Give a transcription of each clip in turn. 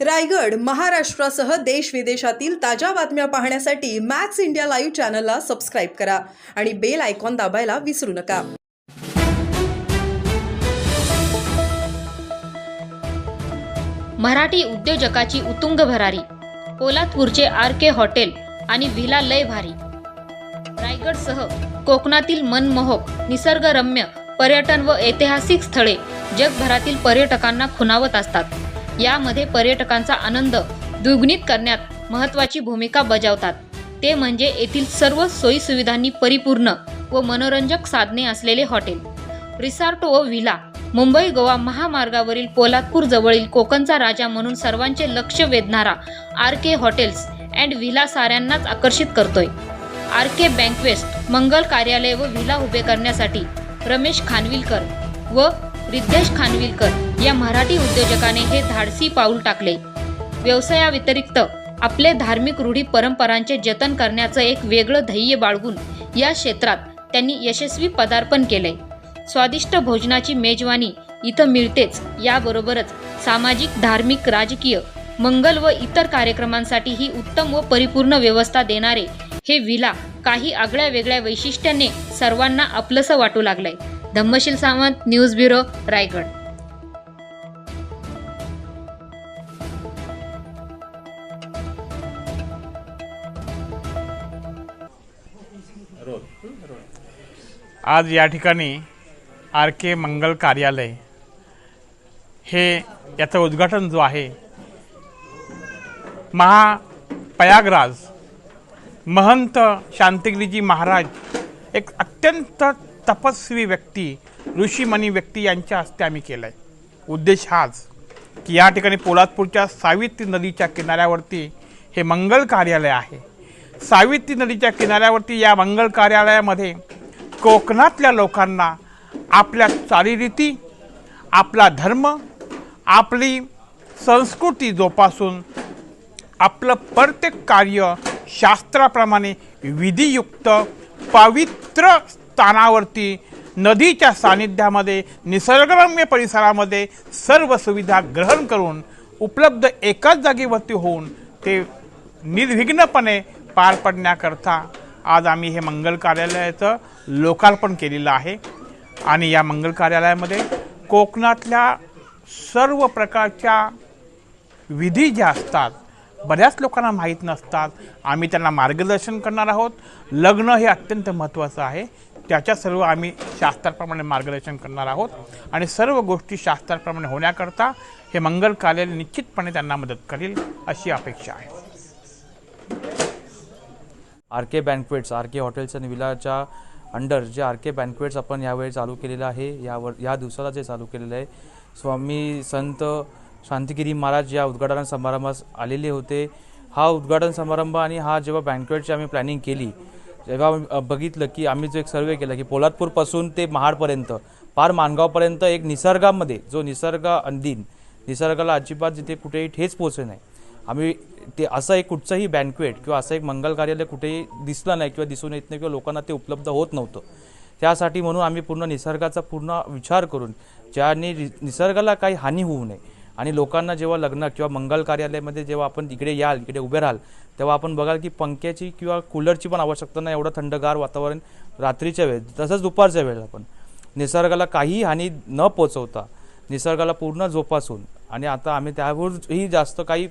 रायगड महाराष्ट्रासह देश विदेशातील ताज्या बातम्या पाहण्यासाठी मॅक्स इंडिया लाईव्ह चॅनलला सबस्क्राईब करा आणि बेल आयकॉन दाबायला विसरू नका. मराठी उद्योजकाची उतुंग भरारी पोलादपूरचे आर के हॉटेल आणि व्हिला लय भारी. रायगडसह कोकणातील मनमोहक निसर्गरम्य पर्यटन व ऐतिहासिक स्थळे जगभरातील पर्यटकांना खुणावत असतात. यामध्ये पर्यटकांचा आनंद द्विगुणित करण्यात महत्त्वाची भूमिका बजावतात. ते म्हणजे येथील सर्व सोयीसुविधांनी परिपूर्ण व मनोरंजक साधने असलेले हॉटेल. रिसॉर्ट व व्हिला मुंबई गोवा महामार्गावरील पोलादपूर जवळील कोकणचा राजा म्हणून सर्वांचे लक्ष वेधणारा R K hotels and villa साऱ्यांनाच आकर्षित करतोय. आर के बँकवेस्ट मंगल कार्यालय व व्हिला उभे करण्यासाठी रमेश खानविलकर व रिद्धेश खानविलकर या मराठी उद्योजकाने हे धाडसी पाऊल टाकले. व्यवसायाव्यतिरिक्त आपले धार्मिक रूढी परंपरांचे जतन करण्याचं एक वेगळं ध्येय बाळगून या क्षेत्रात त्यांनी यशस्वी पदार्पण केले. स्वादिष्ट भोजनाची मेजवानी इथं मिळतेच याबरोबरच सामाजिक धार्मिक राजकीय मंगल व इतर कार्यक्रमांसाठी ही उत्तम व परिपूर्ण व्यवस्था देणारे हे विला काही आगळ्या वेगळ्या वैशिष्ट्याने सर्वांना आपलंसं वाटू लागलंय. Dhammasheel Sawant news bureau Raigad. आज या ठिकाणी आर के मंगल कार्यालय हे याचं उद्घाटन जो आहे महा प्रयागराज महंत शांतिगिरीजी महाराज एक अत्यंत तपस्वी व्यक्ती ऋषीमणी व्यक्ती यांच्या हस्ते आम्ही केलं आहे उद्देश हाच की या ठिकाणी पोलादपूरच्या सावित्री नदीच्या किनाऱ्यावरती हे मंगल कार्यालय आहे. सावित्री नदीच्या किनाऱ्यावरती या मंगल कार्यालयामध्ये कोकणातल्या लोकांना आपल्या चालीरीती आपला धर्म आपली संस्कृती जोपासून आपलं प्रत्येक कार्य शास्त्राप्रमाणे विधियुक्त पवित्र स्थानावरती नदीच्या सानिध्यामध्ये निसर्गरम्य परिसरामध्ये सर्व सुविधा ग्रहण करून उपलब्ध एकाच जागेवरती होऊन ते निर्विघ्नपणे पार पडण्याकरता आज आम्ही हे मंगल कार्यालयाचं लोकार्पण केलेलं आहे. आणि या मंगल कार्यालयामध्ये कोकणातल्या सर्व प्रकारच्या विधी ज्या असतात बऱ्याच लोकांना माहीत नसतात. आम्ही त्यांना मार्गदर्शन करणार आहोत. लग्न हे अत्यंत महत्त्वाचं आहे. त्याच्या सर्व आम्ही शास्त्राप्रमाणे मार्गदर्शन करणार आहोत. आणि सर्व गोष्टी शास्त्राप्रमाणे होण्याकरता हे मंगल कार्यालय निश्चितपणे त्यांना मदत करेल अशी अपेक्षा आहे. R K banquets R K hotels आणि विलाच्या अंडर जे आर के बँकवेट्स आपण यावेळी चालू केलेलं आहे यावर या दिवसाला जे चालू केलेलं आहे स्वामी संत शांतिगिरी महाराज या उद्घाटन समारंभास आलेले होते. हा उद्घाटन समारंभ आणि हा जेव्हा बँकवेटची आम्ही प्लॅनिंग केली जेव्हा बघितलं की आम्ही जो एक सर्वे केला की पोलादपूरपासून ते महाडपर्यंत पार माणगावपर्यंत एक निसर्गामध्ये जो निसर्ग अंदीन निसर्गाला अजिबात जिथे कुठेही ठेच पोचले नाही आम्ही ते असं एक कुठचंही बँक्वेट किंवा असं एक मंगल कार्यालय कुठेही दिसलं नाही किंवा दिसून येत नाही किंवा लोकांना ते उपलब्ध होत नव्हतं. त्यासाठी म्हणून आम्ही पूर्ण निसर्गाचा पूर्ण विचार करून ज्याने निसर्गाला काही हानी होऊ नये आणि लोकांना जेव्हा लग्न किंवा मंगल कार्यालयामध्ये जेव्हा आपण इकडे याल इकडे उभे राहाल तेव्हा आपण बघाल की पंख्याची किंवा कूलरची पण आवश्यकता नाही एवढं थंडगार वातावरण रात्रीच्या वेळेत तसंच दुपारच्या वेळेला पण. निसर्गाला काही हानी न पोचवता निसर्गाला पूर्ण जोपासून आणि आता आम्ही त्यावरही जास्त काही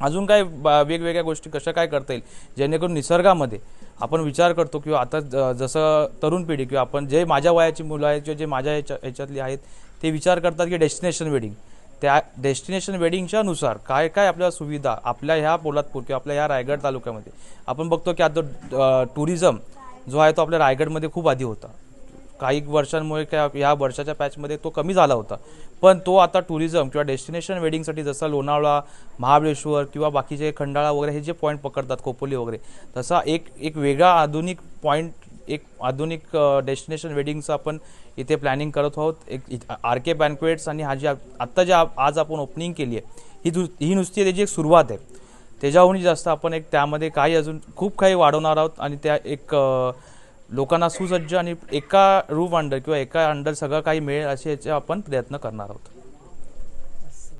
अजून काय वेगवेगळ्या गोष्टी कशा काय करता येईल जेणेकरून निसर्गामध्ये आपण विचार करतो किंवा आता ज- जसं तरुण पिढी किंवा आपण जे माझ्या वयाची मुलं आहेत किंवा जे माझ्या ह्याच्या ह्याच्यातली आहेत ते विचार करतात की डेस्टिनेशन वेडिंग त्या डेस्टिनेशन वेडिंगच्या नुसार काय काय आपल्या सुविधा आपल्या ह्या पोलादपूर किंवा आपल्या ह्या रायगड तालुक्यामध्ये. आपण बघतो की आता टुरिझम जो आहे तो आपल्या रायगडमध्ये खूप आधी होता. काही वर्षांमुळे काय या वर्षाच्या पॅचमध्ये तो कमी झाला होता. पण तो आता टुरिझम किंवा डेस्टिनेशन वेडिंगसाठी जसा लोणावळा महाबळेश्वर किंवा बाकीचे खंडाळा वगैरे हे जे पॉईंट पकडतात खोपोली वगैरे तसा एक एक वेगळा आधुनिक पॉईंट एक आधुनिक डेस्टिनेशन वेडिंगचं आपण इथे प्लॅनिंग करत आहोत. एक आर के बँकवेट्स आणि हा जी आत्ता जे आज आपण ओपनिंग केली आहे ही दु ही नुसती त्याची एक सुरुवात आहे. त्याच्याहूनही जास्त आपण एक त्यामध्ये काही अजून खूप काही वाढवणार आहोत आणि त्या एक लोकांना सुसज्ज आणि एका रूफ अंडर किंवा एका अंडर सगळं काही मिळेल असे याचे आपण प्रयत्न करणार आहोत.